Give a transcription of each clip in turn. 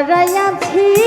জড়াইয়াছি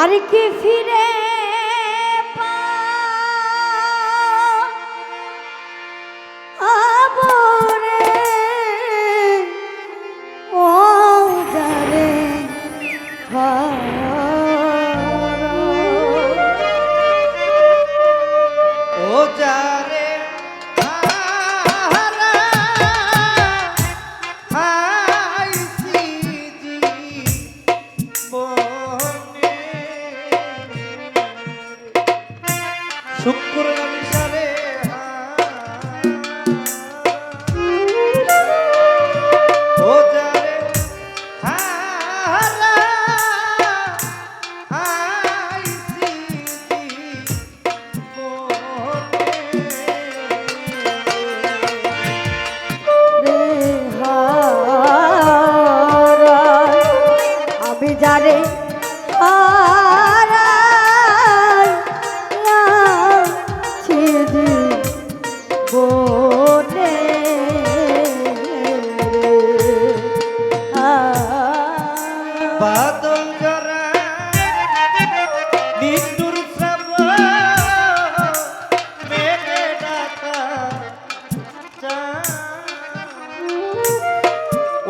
আর কি ফিরে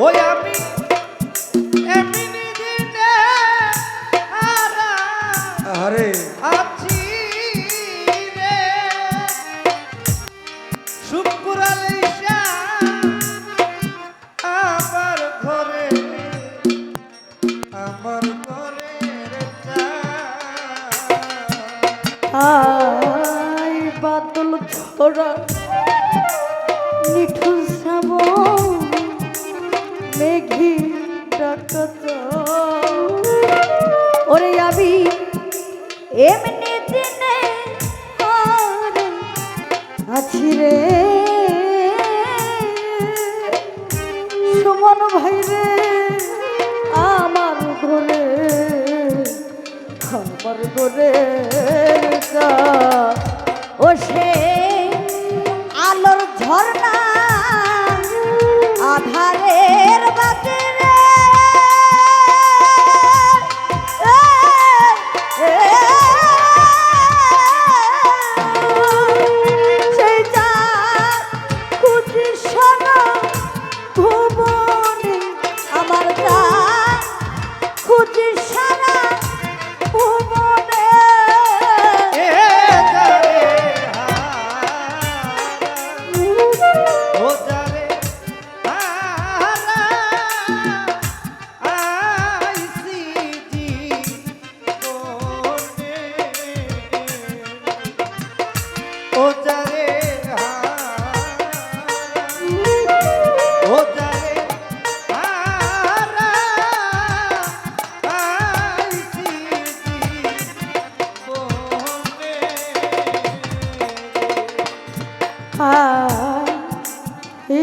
ওই আমি আরে আছি রে। শুকুরাল আমার ঘরে আমার ঘরে আই বাদল ছোড়া নিঠুস মেঘি ডাকত ওরে আমি এমনি দিনে আছি রে। সুমন ভাই রে আমার ঘরে আমার ঘরে।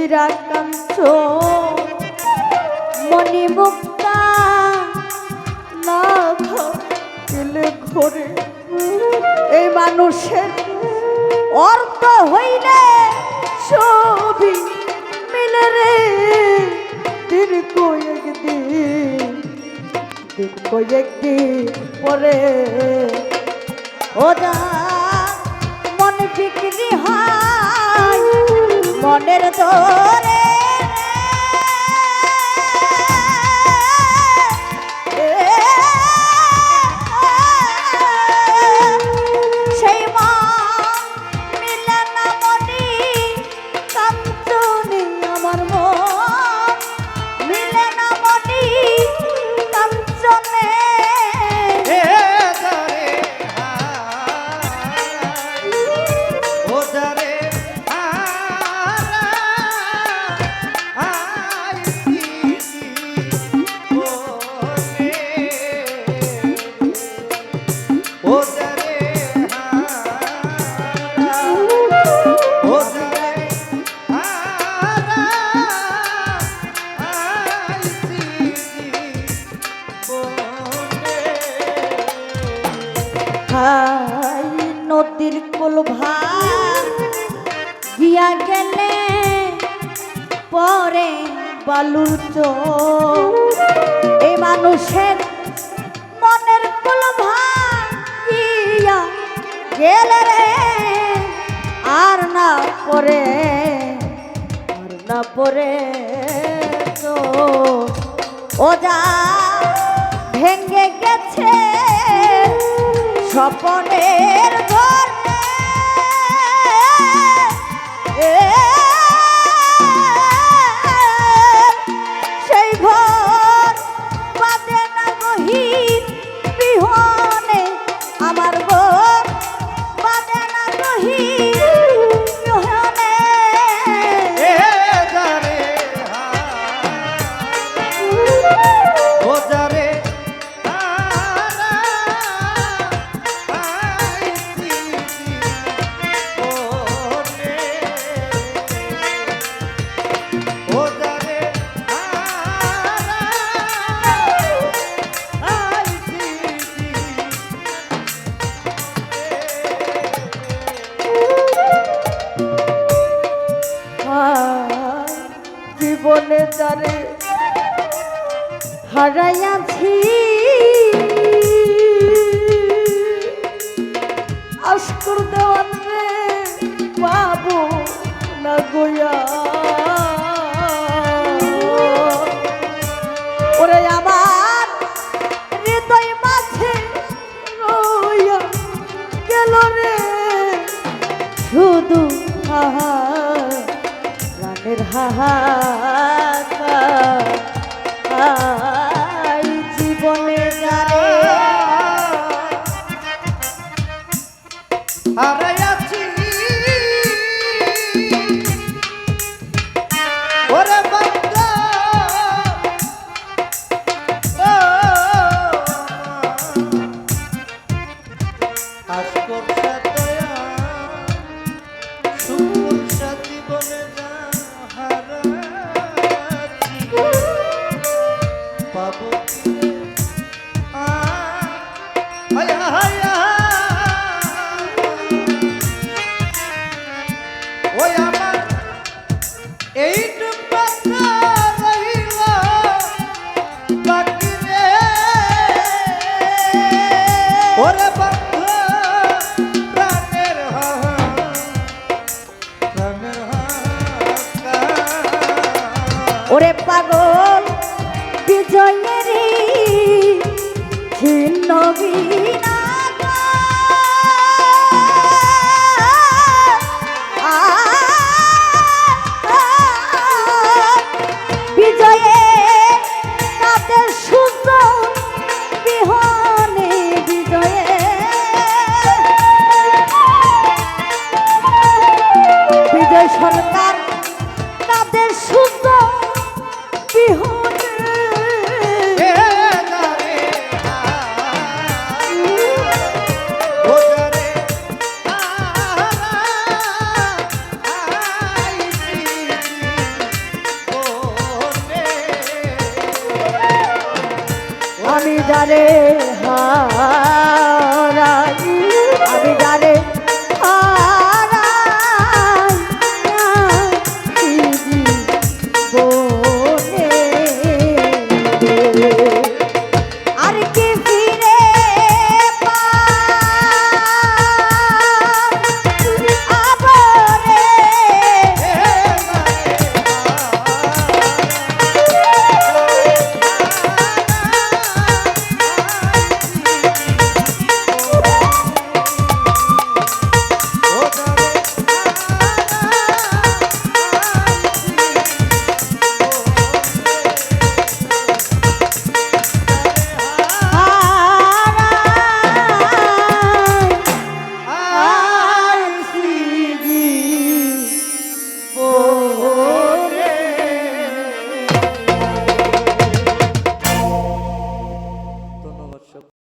হীরা কাঞ্চ মণি মুক্তা না দিলে ঘরে। এই মানুষের অর্থ হইলে সবই মিলে রে। দিন কয়েক দিন দিন কয়েক দিন পরে ওদা মন বিক্রি হয়, মনের দরে হাই নদীর কোল গিয়া গেলে পরে বালুর চোখ এই মানুষের মনের কোল গিয়া গেলে রে, আর না পরে, আর না পরে তো ও যা ভেঙ্গে গেছে স্বপনের ঘর হারাইয়াছি আস্কর দেওয়ান রে পাবো না গোয়া। ওরে আমার হৃদয় মাঝে রইয়া গেল রে। শুধু হাহা প্রাণের হাহাকার। পাগল বিজয়েরই ছিন্ন বিনা। রাজা রে